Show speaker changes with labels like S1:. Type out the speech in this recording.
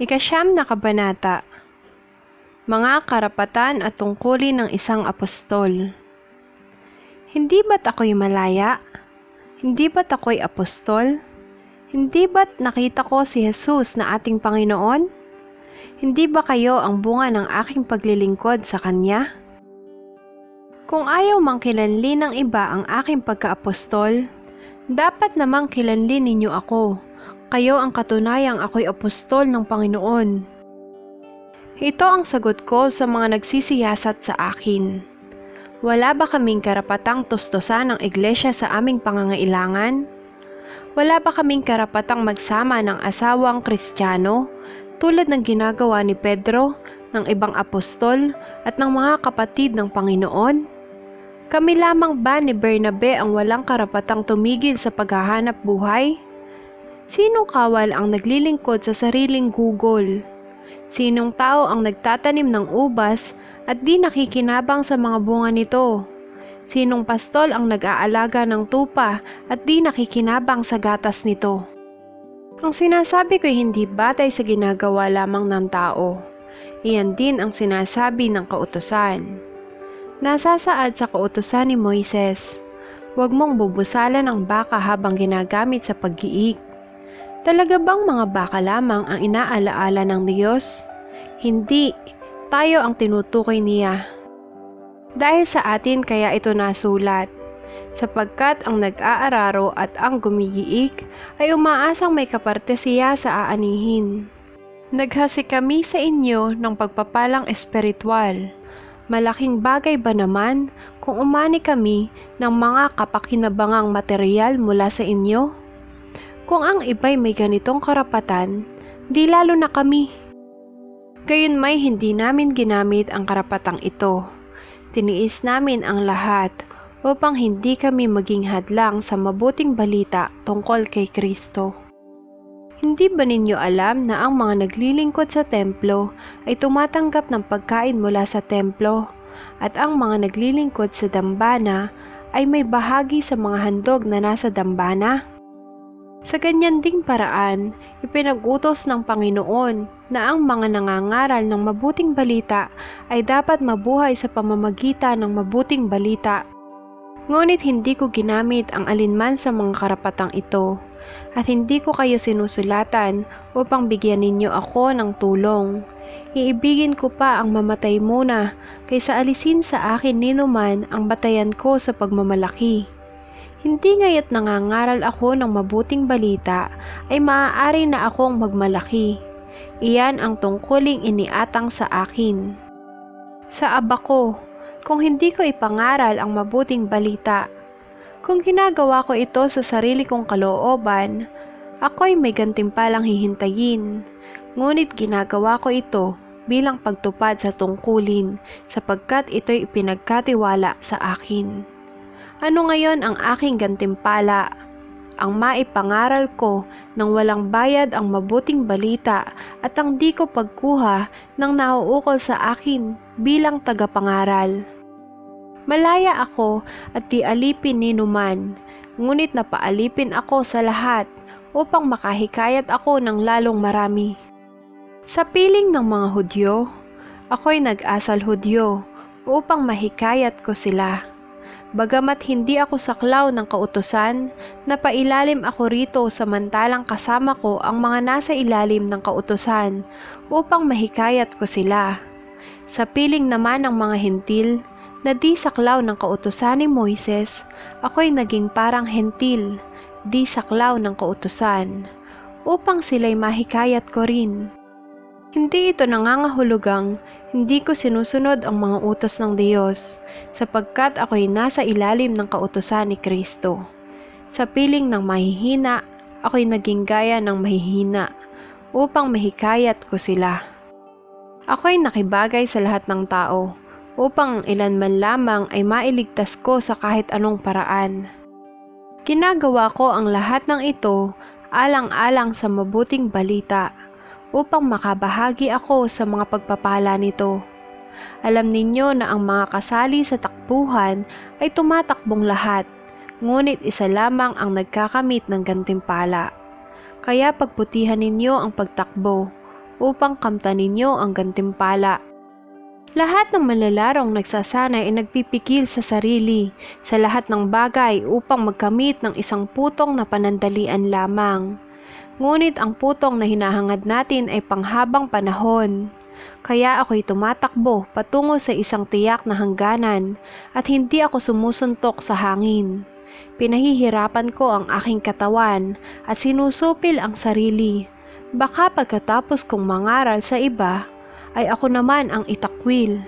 S1: Ikasyam na kabanata Mga karapatan at tungkulin ng isang apostol Hindi ba't ako'y malaya? Hindi ba't ako'y apostol? Hindi ba't nakita ko si Jesus na ating Panginoon? Hindi ba kayo ang bunga ng aking paglilingkod sa Kanya? Kung ayaw mang kilanli ng iba ang aking pagka-apostol, dapat namang kilanli ninyo ako kayo ang katunayang ako'y apostol ng Panginoon. Ito ang sagot ko sa mga nagsisiyasat sa akin. Wala ba kaming karapatang tustusan ng iglesia sa aming pangangailangan? Wala ba kaming karapatang magsama ng asawang kristyano tulad ng ginagawa ni Pedro, ng ibang apostol at ng mga kapatid ng Panginoon? Kami lamang ba ni Bernabe ang walang karapatang tumigil sa paghahanap buhay? Sinong kawal ang naglilingkod sa sariling gugol? Sinong tao ang nagtatanim ng ubas at di nakikinabang sa mga bunga nito? Sinong pastol ang nag-aalaga ng tupa at di nakikinabang sa gatas nito? Ang sinasabi ko hindi batay sa ginagawa lamang ng tao. Iyan din ang sinasabi ng kautusan. Nasasaad sa kautusan ni Moises, huwag mong bubusalan ang baka habang ginagamit sa pag-iik Talaga bang mga baka lamang ang inaalaala ng Diyos? Hindi, tayo ang tinutukoy niya. Dahil sa atin kaya ito nasulat, sapagkat ang nag-aararo at ang gumigiik ay umaasang may kaparte siya sa aanihin. Naghasi kami sa inyo ng pagpapalang espiritual. Malaking bagay ba naman kung umani kami ng mga kapakinabangang material mula sa inyo? Kung ang iba'y may ganitong karapatan, di lalo na kami. Gayon may hindi namin ginamit ang karapatang ito. Tiniis namin ang lahat upang hindi kami maging hadlang sa mabuting balita tungkol kay Kristo. Hindi ba ninyo alam na ang mga naglilingkod sa templo ay tumatanggap ng pagkain mula sa templo at ang mga naglilingkod sa dambana ay may bahagi sa mga handog na nasa dambana? Sa ganyan ding paraan, ipinag-utos ng Panginoon na ang mga nangangaral ng mabuting balita ay dapat mabuhay sa pamamagitan ng mabuting balita. Ngunit hindi ko ginamit ang alinman sa mga karapatang ito at hindi ko kayo sinusulatan upang bigyan ninyo ako ng tulong. Iibigin ko pa ang mamatay muna kaysa alisin sa akin ninuman ang batayan ko sa pagmamalaki. Hindi ngaya't nangangaral ako ng mabuting balita ay maaari na akong magmalaki. Iyan ang tungkuling iniatang sa akin. Sa aba ko, kung hindi ko ipangaral ang mabuting balita, kung ginagawa ko ito sa sarili kong kalooban, ako'y may gantimpalang hihintayin. Ngunit ginagawa ko ito bilang pagtupad sa tungkulin sapagkat ito'y ipinagkatiwala sa akin. Ano ngayon ang aking gantimpala? Ang maipangaral ko nang walang bayad ang mabuting balita at ang di ko pagkuha ng nauukol sa akin bilang tagapangaral. Malaya ako at di alipin ni Numan, ngunit napaalipin ako sa lahat upang makahikayat ako ng lalong marami. Sa piling ng mga Hudyo, ako'y nag-asal Hudyo upang mahikayat ko sila. Bagamat hindi ako saklaw ng kautusan, napailalim ako rito samantalang kasama ko ang mga nasa ilalim ng kautusan upang mahikayat ko sila. Sa piling naman ng mga hentil, na di saklaw ng kautusan ni Moises, ako'y naging parang hentil, di saklaw ng kautusan, upang sila'y mahikayat ko rin. Hindi ito nangangahulugang hindi ko sinusunod ang mga utos ng Diyos sapagkat ako'y nasa ilalim ng kautusan ni Kristo. Sa piling ng mahihina, ako'y naging gaya ng mahihina upang mahikayat ko sila. Ako'y nakibagay sa lahat ng tao upang ilan man lamang ay mailigtas ko sa kahit anong paraan. Ginagawa ko ang lahat ng ito alang-alang sa mabuting balita upang makabahagi ako sa mga pagpapala nito. Alam ninyo na ang mga kasali sa takbuhan ay tumatakbong lahat, ngunit isa lamang ang nagkakamit ng gantimpala. Kaya pagputihan ninyo ang pagtakbo upang kamtanin niyo ang gantimpala. Lahat ng malalarong nagsasanay ay nagpipigil sa sarili sa lahat ng bagay upang magkamit ng isang putong na panandalian lamang. Ngunit ang putong na hinahangad natin ay panghabang panahon. Kaya ako'y tumatakbo patungo sa isang tiyak na hangganan at hindi ako sumusuntok sa hangin. Pinahihirapan ko ang aking katawan at sinusupil ang sarili. Baka pagkatapos kong mangaral sa iba, ay ako naman ang itakwil.